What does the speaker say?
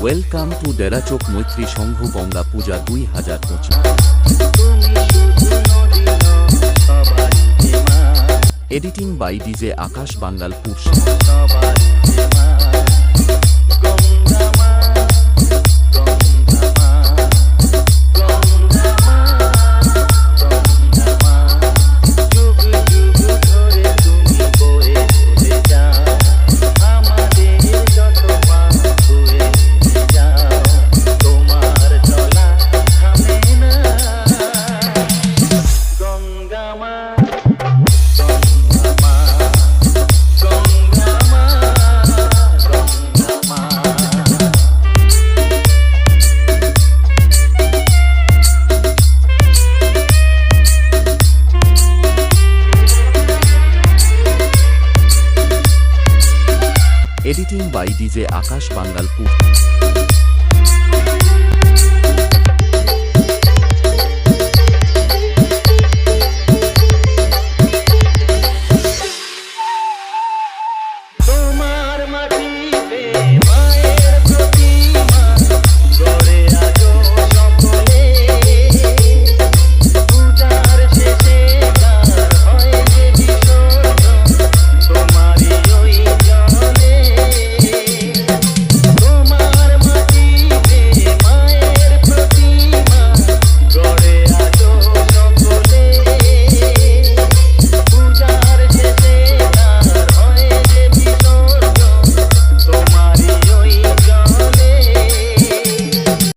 Welcome to ডেরাচোক মৈত্রী সংঘ গঙ্গা পূজা দুই হাজার পঁচিশ। এডিটিং বাই ডিজে আকাশ বাঙ্গাল গঙ্গামা editing by DJ Akash Bangalpur.